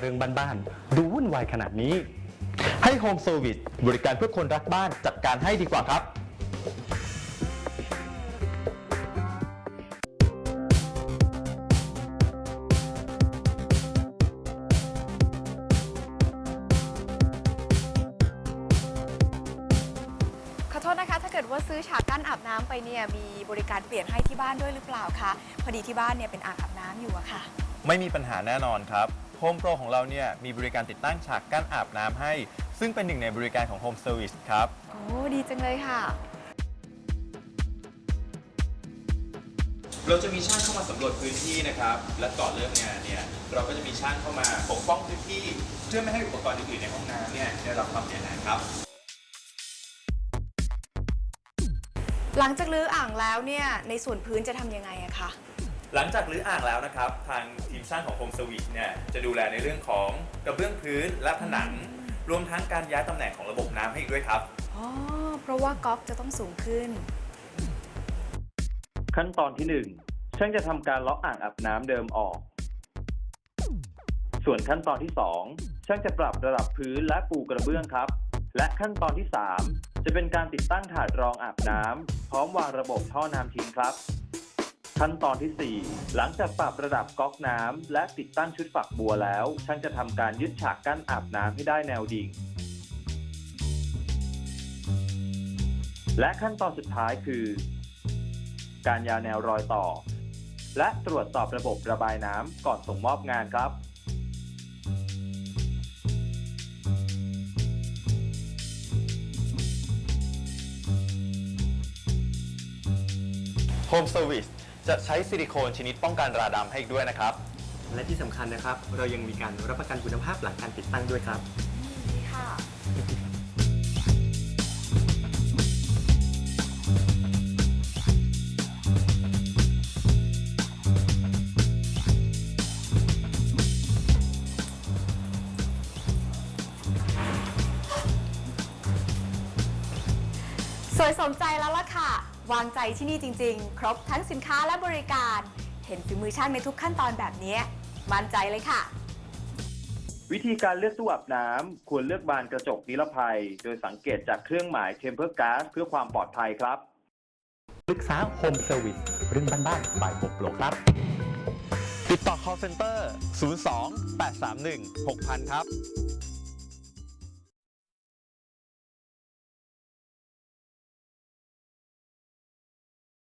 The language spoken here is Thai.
เรื่องบ้านๆดูวุ่นวายขนาดนี้ ให้ Home Service บริการเพื่อคนรักบ้านจัดการให้ดีกว่าครับขอโทษนะคะถ้าเกิดว่าซื้อฉากกั้นอาบน้ำไปเนี่ยมีบริการเปลี่ยนให้ที่บ้านด้วยหรือเปล่าคะพอดีที่บ้านเนี่ยเป็นอ่างอาบน้ำอยู่อะค่ะ ไม่มีปัญหาแน่นอนครับ Home Pro ของเราเนี่ยมีบริการติดตั้งฉากกั้นอาบน้ำให้ ซึ่งเป็นหนึ่งในบริการของ Home Service ครับ โอ้ดีจังเลยค่ะ เราจะมีช่างเข้ามาสำรวจพื้นที่นะครับ และก่อนเริ่มงานเนี่ยเราก็จะมีช่างเข้ามาปกป้องพื้นที่เพื่อไม่ให้อุปกรณ์อื่นๆในห้องน้ำเนี่ยได้รับความเสียหายครับ หลังจากรื้ออ่างแล้วเนี่ยในส่วนพื้นจะทำยังไงอะคะ หลังจากรื้ออ่างแล้วนะครับ ทางทีมช่างของ Home Service เนี่ยจะดูแลในเรื่องของกระเบื้องพื้นและผนัง รวมทั้งการย้ายตำแหน่งของระบบน้ำให้อีกด้วยครับ อ๋อ เพราะว่าก๊อกจะต้องสูงขึ้น ขั้นตอนที่ 1 ช่างจะทำการเลาะอ่างอาบน้ำเดิมออก ส่วนขั้นตอนที่ 2 ช่างจะปรับระดับพื้นและปูกระเบื้องครับ และขั้นตอนที่ 3 จะเป็นการติดตั้งถาดรองอาบน้ำพร้อมวางระบบท่อน้ำทิ้งครับ ขั้นตอนทีสี่ 4 หลังจากปรับระดับก๊อกน้ำและติดตั้งชุดฝักบัวแล้ว ช่างจะทำการยึดฉากกั้นอาบน้ำให้ได้แนวดิ่ง และขั้นตอนสุดท้ายคือ การยาแนวรอยต่อ และตรวจสอบระบบระบายน้ำก่อนส่งมอบงานครับ Home Service จะใช้ซิลิโคนชนิดป้องกันราดำให้อีกด้วยนะครับ และที่สำคัญนะครับ เรายังมีการรับประกันคุณภาพหลังการติดตั้งด้วยครับดีค่ะ สวยสมใจแล้วล่ะค่ะ วางใจที่นี่จริง ๆ ครบทั้งสินค้าและบริการ เห็นฝีมือช่างในทุกขั้นตอนแบบนี้ มั่นใจเลยค่ะ วิธีการเลือกตู้อาบน้ำควรเลือกบานกระจกนิรภัย โดยสังเกตจากเครื่องหมาย Temper Gas เพื่อความปลอดภัยครับ ปรึกษา Home Service เรื่องบ้านๆบ่ายปกโปรครับ ติดต่อ call center 02 831 6000 ครับ